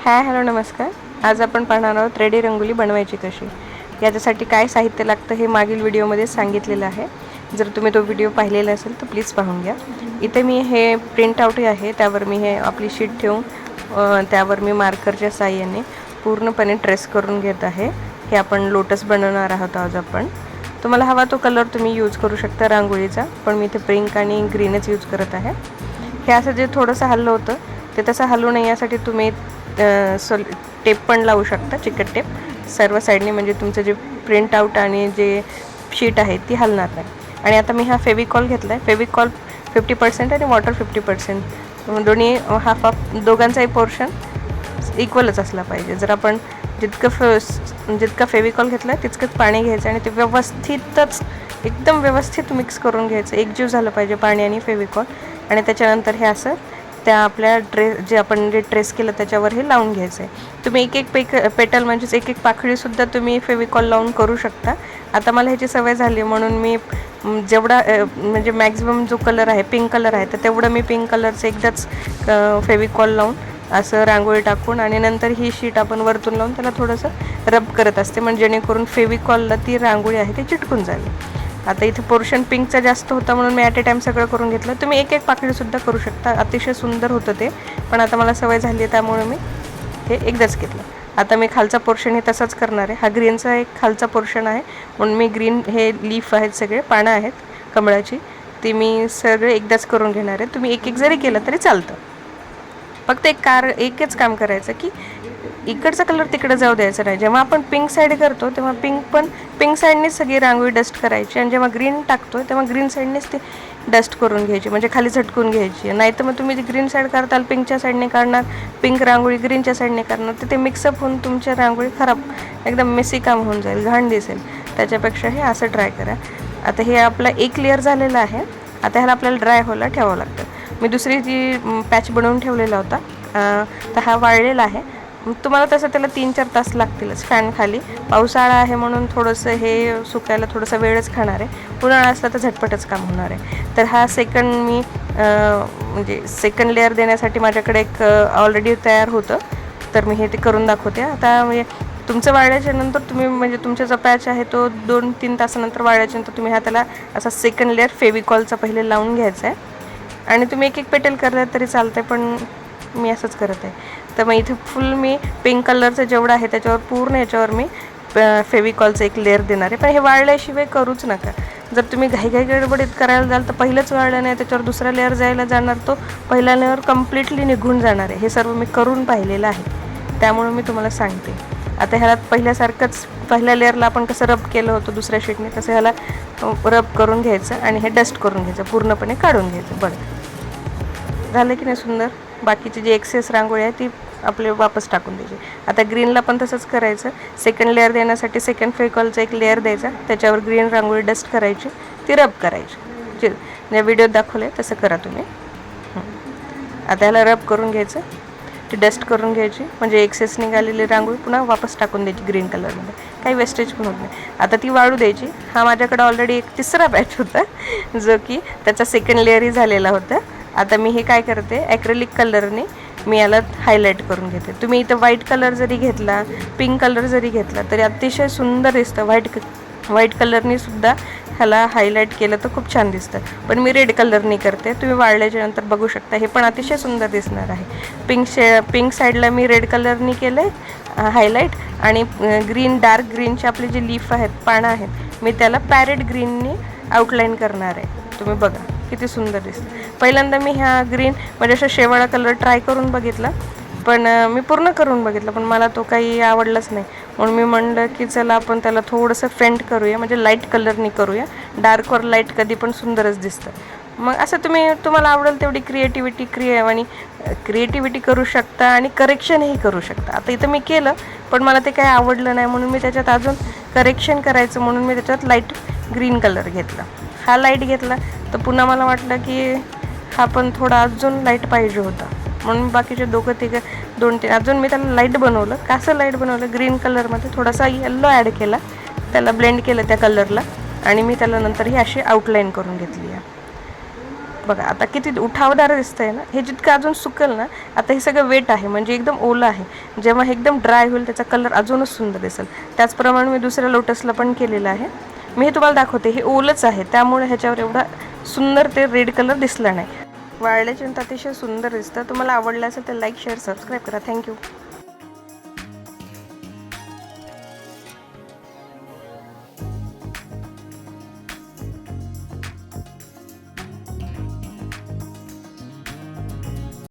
Hi hello नमस्कार. आज आपण पाहणार आहोत रेडी रंगोली बनवायची कशी. याच्यासाठी काय साहित्य लागतं हे मागील व्हिडिओमध्ये सांगितलेलं आहे. जर तुम्ही तो व्हिडिओ पाहिलेला असेल तर प्लीज पाहून घ्या. इथे मी हे प्रिंट आउट आहे त्यावर मी हे आपली शीट ठेवून त्यावर मी मार्करच्या साह्याने पूर्णपणे ट्रेस करून घेत आहे. हे आपण लोटस बनवणार आहोत आज आपण. तुम्हाला हवा तो कलर तुम्ही यूज करू शकता रांगोळीचा पण मी इथे पिंक आणि ग्रीनच यूज करत आहे. हे असं जे थोडंसं हल्लं होतं ते तसं हलू नये यासाठी तुम्ही सोल टेप पण लावू शकता चिकट टेप सर्व साईडने म्हणजे तुमचं जे प्रिंट आउट आणि जे शीट आहे ती हलणार नाही. आणि आता मी हा फेविकॉल घेतला आहे फेविकॉल फिफ्टी पर्सेंट आणि वॉटर फिफ्टी पर्सेंट दोन्ही हाफ हाफ दोघांचाही पोर्शन इक्वलच असला पाहिजे. जर आपण जितकं फ जितका फेविकॉल घेतला आहे तितकंच पाणी घ्यायचं आणि ते व्यवस्थितच एकदम व्यवस्थित मिक्स करून घ्यायचं. एकजीव झालं पाहिजे पाणी आणि फेविकॉल. आणि त्याच्यानंतर हे असं त्या आपल्या ड्रेस जे आपण जे ट्रेस केलं त्याच्यावर हे लावून घ्यायचं आहे तुम्ही एक एक पेक पेटल म्हणजेच एक एक पाखळीसुद्धा तुम्ही फेविकॉल लावून करू शकता. आता मला ह्याची सवय झाली म्हणून मी जेवढा म्हणजे मॅक्झिमम जो कलर आहे पिंक कलर आहे तर तेवढं मी पिंक कलरचं एकदाच फेविकॉल लावून असं रांगोळी टाकून आणि नंतर ही शीट आपण वरतून लावून त्याला थोडंसं रब करत असते. म्हणजे जेणेकरून फेविकॉलला ती रांगोळी आहे ती चिटकून जाईल आता इथे पोर्शन पिंकचा जास्त होता म्हणून मी ॲट ए टाईम सगळं करून घेतलं. तुम्ही एक एक पाकिटसुद्धा करू शकता. अतिशय सुंदर होतं ते. पण आता मला सवय झाली आहे त्यामुळे मी हे एकदाच घेतलं. आता मी खालचा पोर्शन हे तसाच करणार आहे. हा ग्रीनचा एक खालचा पोर्शन आहे. म्हणून मी ग्रीन हे लीफ आहेत सगळे पानं आहेत कमळाची ती मी सगळे एकदाच करून घेणार आहे. तुम्ही एक एक जरी केलं तरी चालतं. फक्त एक कार एकच काम करायचं की इकडचा कलर तिकडे जाऊ द्यायचा नाही. जेव्हा आपण पिंक साईड करतो तेव्हा पिंक पण पिंक साईडनेच सगळी रांगोळी डस्ट करायची. आणि जेव्हा ग्रीन टाकतो तेव्हा ग्रीन साईडनेच ती डस्ट करून घ्यायची. म्हणजे खाली झटकून घ्यायची. नाही तर मग तुम्ही जी ग्रीन साईड करताल पिंकच्या साईडने काढणार पिंक रांगोळी ग्रीनच्या साईडने करणार. तर ते मिक्सअप होऊन तुमच्या रांगोळी खराब एकदम मेसी काम होऊन जाईल. घाण दिसेल. त्याच्यापेक्षा हे असं ट्राय करा. आता हे आपला एक लेअर झालेला आहे. आता ह्याला आपल्याला ड्राय व्हायला ठेवावं लागतं. मी दुसरी जी पॅच बनवून ठेवलेला होता तर हा वाळलेला आहे. मग तुम्हाला तसं त्याला तीन चार तास लागतीलच फॅन खाली. पावसाळा आहे म्हणून थोडंसं हे सुकायला थोडासा वेळच खाणार आहे. उन्हाळा असला तर झटपटच काम होणार आहे. तर हा सेकंड मी म्हणजे सेकंड लेअर देण्यासाठी माझ्याकडे एक ऑलरेडी तयार होतं. तर मी हे ते करून दाखवते. आता म्हणजे तुमचं वाळल्याच्या नंतर तुम्ही म्हणजे तुमचा जो पॅच आहे तो दोन तीन तासानंतर वाढायच्यानंतर तुम्ही हा त्याला असा सेकंड लेअर फेविकॉलचा पहिले लावून घ्यायचा आहे. आणि तुम्ही एक एक पेटेल करता तरी चालतं आहे पण मी असंच करत आहे. तर मग इथे फुल मी पिंक कलरचं जेवढं आहे त्याच्यावर पूर्ण याच्यावर मी फेविकॉलचं एक लेअर देणार आहे. पण हे वाळल्याशिवाय करूच नका. जर तुम्ही घाईघाई गडबडीत करायला जाल तर पहिलंच वाळलं नाही त्याच्यावर दुसरा लेअर जायला जाणार तो पहिला लेअर कम्प्लिटली निघून जाणार आहे. हे सर्व मी करून पाहिलेलं आहे. त्यामुळे मी तुम्हाला सांगते. आता ह्याला पहिल्यासारखंच पहिल्या लेअरला आपण कसं रब केलं होतं दुसऱ्या शीटने तसं ह्याला रब करून घ्यायचं आणि हे डस्ट करून घ्यायचं पूर्णपणे काढून घ्यायचं. बरं. झालं की नाही सुंदर? बाकीची जी एक्सेस रांगोळी आहे ती आपले वापस टाकून द्यायची. आता ग्रीनला पण तसंच करायचं. सेकंड लेअर देण्यासाठी सेकंड फेकॉलचा एक लेअर द्यायचा. त्याच्यावर ग्रीन रांगोळी डस्ट करायची. ती रब करायची. जे ज्या व्हिडिओत दाखवलं आहे तसं करा तुम्ही. आता ह्याला रब करून घ्यायचं. ती डस्ट करून घ्यायची. म्हणजे एक्सेस निघालेली रांगोळी पुन्हा वापस टाकून द्यायची ग्रीन कलरमध्ये काही वेस्टेज पण होत नाही. आता ती वाळू द्यायची. हा माझ्याकडे ऑलरेडी एक तिसरा बॅच होता. जो की त्याचा सेकंड लेअरही झालेला होता. आता मी हे काय करते? ॲक्रेलिक कलरने मी याला हायलाईट करून घेते. तुम्ही इथं व्हाईट कलर जरी घेतला पिंक कलर जरी घेतला तरी अतिशय सुंदर दिसतं. व्हाईट व्हाईट कलरनी सुद्धा ह्याला हायलाईट केलं तर खूप छान दिसतं. पण मी रेड कलरनी करते. तुम्ही वाळल्याच्या नंतर बघू शकता. हे पण अतिशय सुंदर दिसणार आहे. पिंक शे पिंक साईडला मी रेड कलरनी केलं आहे हायलाईट आणि ग्रीन डार्क ग्रीनचे आपले जे लीफ आहेत पानं आहेत मी त्याला पॅरेट ग्रीननी आउटलाईन करणार आहे. तुम्ही बघा. किती सुंदर दिसतं. पहिल्यांदा मी ह्या ग्रीन म्हणजे असा शेवाळा कलर ट्राय करून बघितला. पण मी पूर्ण करून बघितलं पण मला तो काही आवडलाच नाही. म्हणून मी म्हणलं की चला आपण त्याला थोडंसं फेंट करूया म्हणजे लाइट कलरनी करूया. डार्कवर लाइट कधी पण सुंदरच दिसतं. मग असं तुम्ही तुम्हाला आवडेल तेवढी क्रिएटिव्हिटी क्रिए आणि क्रिएटिव्हिटी करू शकता आणि करेक्शनही करू शकता. आता इथं मी केलं पण मला ते काही आवडलं नाही म्हणून मी त्याच्यात अजून करेक्शन करायचं म्हणून मी त्याच्यात लाइट ग्रीन कलर घेतला. हा लाइट घेतला तर पुन्हा मला वाटलं की हा पण थोडा अजून लाइट पाहिजे होता. म्हणून बाकीचे दोघं तिघं दोन तीन अजून मी त्याला लाइट बनवलं. कसं लाइट बनवलं? ग्रीन कलरमध्ये थोडासा येल्लो ॲड केला. त्याला ब्लेंड केलं त्या कलरला आणि मी त्याला नंतर ही अशी आउटलाईन करून घेतली आहे. बघा आता किती उठावदार दिसतं आहे ना? हे जितकं अजून सुकल ना आता हे सगळं वेट आहे. म्हणजे एकदम ओलं आहे. जेव्हा हे एकदम ड्राय होईल त्याचा कलर अजूनच सुंदर दिसेल. त्याचप्रमाणे मी दुसऱ्या लोटसला पण केलेलं आहे. मी हे तुम्हाला दाखवते हे ओलच आहे. त्यामुळे ह्याच्यावर एवढा सुंदर ते रेड कलर दिसला नाही. वाळल्याच्यानंतर अतिशय सुंदर दिसतं. तुम्हाला आवडलं असेल तर लाईक शेअर सबस्क्राईब करा. Thank you